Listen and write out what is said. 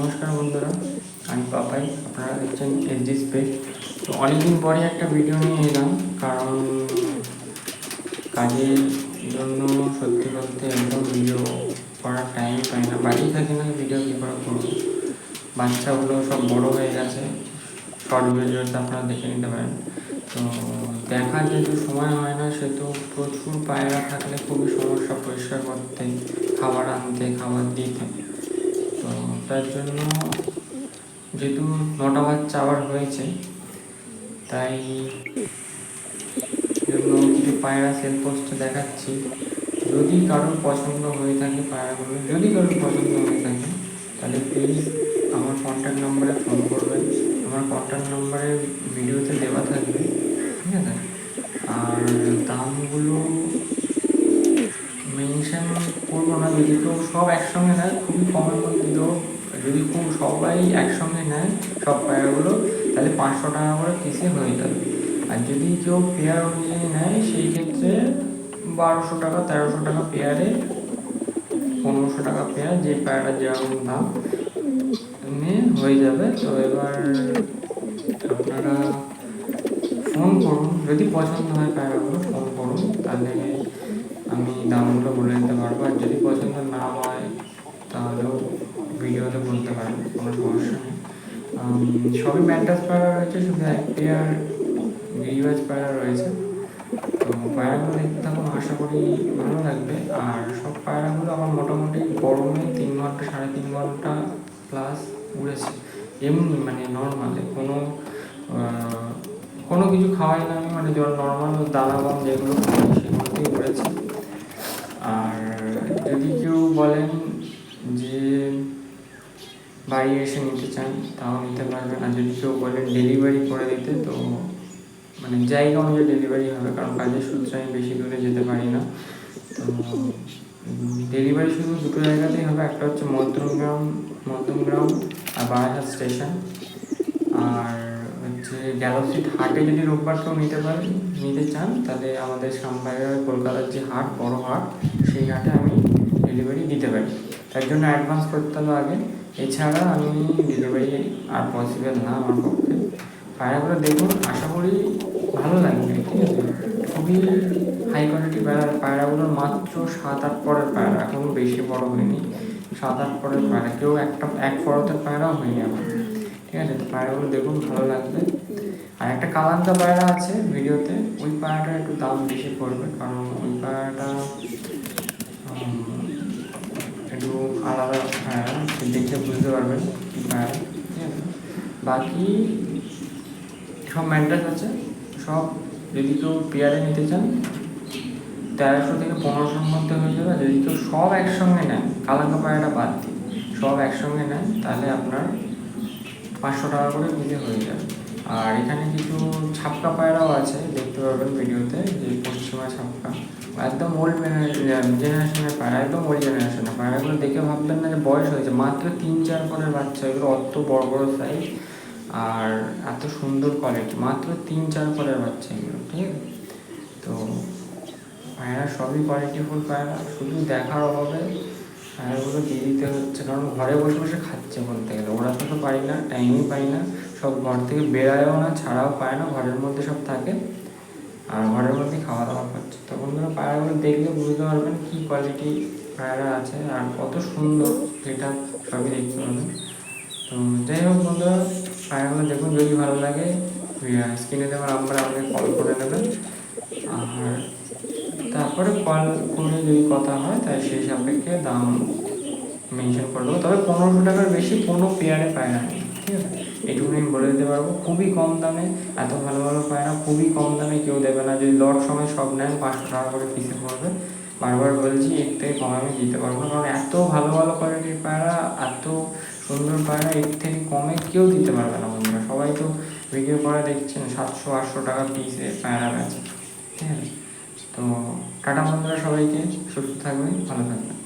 নমস্কার বন্ধুরা, আমি পাপাই, আপনারা দেখছেন এসডি স্পেস তো অনেকদিন পরে একটা ভিডিও নিয়ে এলাম, কারণ কাজের জন্য সত্যি বলতে একদম ভিডিও করার টাইম পাই না। বাড়ি থাকি না ভিডিও কী করে করব। বাচ্চাগুলো সব বড় হয়ে গেছে শর্ট ভিডিওতে আপনারা দেখে নিতে পারেন। তো দেখার যেহেতু সময় হয় না, সেহেতু প্রচুর পায়রা থাকলে খুবই সমস্যা, পরিষ্কার করতে, খাবার আনতে, খাবার দিতে। তো তার জন্য যেহেতু নটা বাচ্চা আবার হয়েছে, তাই জন্য কিছু পায়রা সেল পোস্টে দেখাচ্ছি। যদি কারোর পছন্দ হয়ে থাকে পায়রাগুলো, যদি কারোর পছন্দ হয়ে থাকে, তাহলে প্লিজ আমার কন্ট্যাক্ট নম্বরে ফোন করবেন। আমার কন্ট্যাক্ট নম্বরে ভিডিওতে দেওয়া থাকবে, ঠিক আছে? আর দামগুলো যদি কেউ সব একসঙ্গে নেয়, খুবই কমের মধ্যে দেবো যদি খুব সবাই একসঙ্গে নেয় সব পায়রাগুলো তাহলে পাঁচশো টাকা করে পিসে হয়ে যাবে। আর যদি কেউ পেয়ার অনুযায়ী নেয়, সেই ক্ষেত্রে বারোশো টাকা, তেরোশো টাকা পেয়ারে পনেরোশো টাকা পেয়ার যে পায়রার যেরকম দাম, নিয়ে হয়ে যাবে। তো এবার আপনারা ফোন করুন, যদি পছন্দ হয় পায়রাগুলো ফোন করুন, তাহলে দামগুলো বলে দিতে পারব। আর যদি পছন্দ না হয়, তাহলেও ভিডিওতে বলতে পারেন কোনো সমস্যা নেই। সবই ম্যান্টাস পায়রা রয়েছে, শুধু এক পেয়ার গিরিবাজ পায়রা রয়েছে। তো পায়রাগুলো দেখতে থাকুন, আশা করি ভালো লাগবে। আর সব পায়রাগুলো আমার মোটামুটি গরমে তিন ঘণ্টা, সাড়ে তিন ঘণ্টা প্লাস উড়েছে। এমনি মানে নর্মালে কোনো কোনো কিছু খাওয়াই না আমি মানে জল নর্মাল দানা বাম যেগুলো সেগুলোতেই উড়েছে। বাড়ি এসে নিতে চান, তাও নিতে পারবেন। আর যদি কেউ বলেন ডেলিভারি করে দিতে, তো মানে জায়গা অনুযায়ী ডেলিভারি হবে, কারণ কাজের সূত্রে আমি বেশি দূরে যেতে পারি না। তো ডেলিভারি শুধু দুটো জায়গাতেই হবে, একটা হচ্ছে মধ্যমগ্রাম মধ্যমগ্রাম আর বারাসাত স্টেশন আর হচ্ছে গ্যালাক্সিট হাটে যদি রোববার কেউ নিতে পারেন নিতে চান, তাহলে আমাদের সামবাইয়ের কলকাতার যে হাট, বড় হাট, সেই হাটে আমি ডেলিভারি দিতে পারি। তার জন্য অ্যাডভান্স করতে হবে আগে। এছাড়া আমি ডেলিভারি আর পসিবল না আমার পক্ষে। পায়রাগুলো দেখুন, আশা করি ভালো লাগবে, ঠিক আছে? খুবই হাই কোয়ালিটি পায়রা। পায়রাগুলোর মাত্র সাত আট পরের পায়রা, এখন বেশি বড় হয়নি। সাত আট পরের পায়রা, কেউ একটা, এক ফরতের পায়রাও হয়নি আমার ঠিক আছে? তো পায়রাগুলো দেখুন, ভালো লাগবে। আর একটা কালান্তা পায়রা আছে ভিডিওতে, ওই পায়রাটার একটু দাম বেশি পড়বে, কারণ ওই পায়রাটা একটু আলাদা পায়রা দেখে বুঝতে পারবেন আছে বাকি সব ম্যান্টাস আছে, সব যদি কেউ পেয়ারে নিতে চান, তেরোশো থেকে পনেরোশোর মধ্যে হয়ে যাবে যদি কেউ সব একসঙ্গে নেন কালাঙ্কা পায়রাটা বাদ দিই সব একসঙ্গে নেন তাহলে আপনার পাঁচশো টাকা করে দিলে হয়ে যাবে। আর এখানে কিছু ছাপকা পায়রাও আছে, দেখতে পারবেন ভিডিওতে, যে পশ্চিমা ছাপকা। একদম ওল্ড জেনারেশনের পায়রা, একদম ওল্ড জেনারেশনের পায়রাগুলো দেখে ভাববেন না যে বয়স হয়েছে, মাত্র তিন চার পরের বাচ্চা, এগুলো অত বড় বড় সাইজ আর এত সুন্দর কোয়ালিটি মাত্র তিন চার পরের বাচ্চা এগুলো, ঠিক আছে? তো পায়রা সবই কোয়ালিটিফুল পায়রা, শুধু দেখার অভাবে পায়রাগুলো দিয়ে দিতে হচ্ছে। কারণ ঘরে বসে বসে খাচ্ছে বলতে গেলে। ওরা তো পারি না টাইমই পাই না। সব ঘর থেকে বেরায়ও না, ছাড়াও পায় না, ঘরের মধ্যে সব থাকে। আর ঘরের মধ্যে খাওয়া দাওয়া করছে। তো বন্ধুরা পায়রাগুলো দেখলে বুঝতে পারবেন কী কোয়ালিটি পায়রা আছে আর কত সুন্দর যেটা সবই দেখতে পাবেন। তো যাই হোক বন্ধুরা পায়রাগুলো দেখুন, যদি ভালো লাগে স্ক্রিনে দেওয়ার নাম্বার আমাকে কল করে নেবেন। আর তারপরে কল করে যদি কথা হয়, তাহলে সেই সাপেক্ষে দাম মেনশন করে দেবো। তবে পনেরোশো টাকার বেশি কোনো পেয়ারে পায়রা নেই ঠিক আছে? আমি বলে দিতে পারব, খুবই কম দামে, এত ভালো ভালো পায়রা খুবই কম দামে কেউ দেবে না। যদি লট সময় সব নেন, পাঁচশো টাকা করে পিসে পড়বে। বারবার বলছি, এর থেকে কম আমি দিতে পারব না, কারণ এত ভালো ভালো কোয়ালিটির পায়রা, এত সুন্দর পায়রা, এর থেকে কমে কেউ দিতে পারবে না বন্ধুরা। সবাই তো ভিডিও করে দেখছেন, সাতশো আটশো টাকা পিসে পায়রা বেচে, ঠিক আছে? তো টাটা বন্ধুরা সবাইকে সুস্থ থাকবেন ভালো থাকবেন।